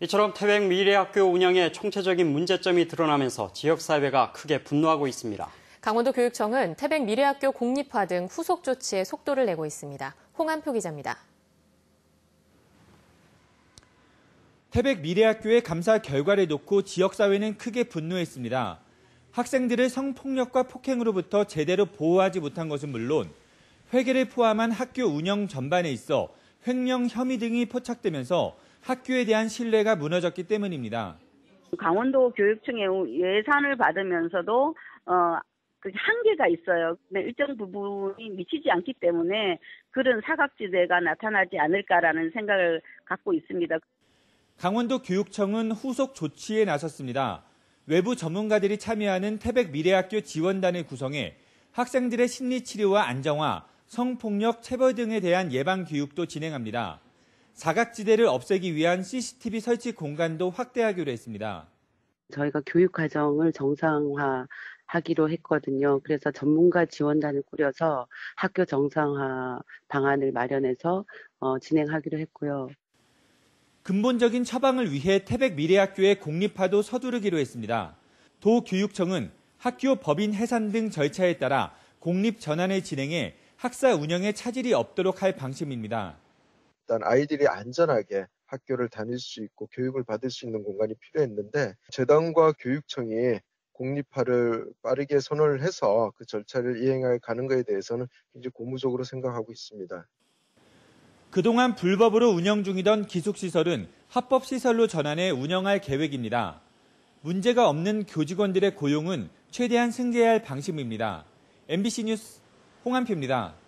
이처럼 태백 미래학교 운영에 총체적인 문제점이 드러나면서 지역사회가 크게 분노하고 있습니다. 강원도 교육청은 태백 미래학교 공립화 등 후속 조치에 속도를 내고 있습니다. 홍한표 기자입니다. 태백 미래학교의 감사 결과를 놓고 지역사회는 크게 분노했습니다. 학생들을 성폭력과 폭행으로부터 제대로 보호하지 못한 것은 물론 회계를 포함한 학교 운영 전반에 있어 횡령 혐의 등이 포착되면서 학교에 대한 신뢰가 무너졌기 때문입니다. 강원도 교육청의 예산을 받으면서도 어, 그 한계가 있어요. 근데 일정 부분이 미치지 않기 때문에 그런 사각지대가 나타나지 않을까라는 생각을 갖고 있습니다. 강원도 교육청은 후속 조치에 나섰습니다. 외부 전문가들이 참여하는 태백 미래학교 지원단을 구성해 학생들의 심리 치료와 안정화, 성폭력 체벌 등에 대한 예방 교육도 진행합니다. 사각지대를 없애기 위한 CCTV 설치 공간도 확대하기로 했습니다. 저희가 교육 과정을 정상화 하기로 했거든요. 그래서 전문가 지원단을 꾸려서 학교 정상화 방안을 마련해서 어, 진행하기로 했고요. 근본적인 처방을 위해 태백 미래학교의 공립화도 서두르기로 했습니다. 도교육청은 학교 법인 해산 등 절차에 따라 공립 전환을 진행해 학사 운영에 차질이 없도록 할 방침입니다. 일단 아이들이 안전하게 학교를 다닐 수 있고 교육을 받을 수 있는 공간이 필요했는데 재단과 교육청이 공립화를 빠르게 선언을 해서 그 절차를 이행해 가는 것에 대해서는 굉장히 고무적으로 생각하고 있습니다. 그동안 불법으로 운영 중이던 기숙시설은 합법시설로 전환해 운영할 계획입니다. 문제가 없는 교직원들의 고용은 최대한 승계할 방침입니다. MBC 뉴스 홍한표입니다.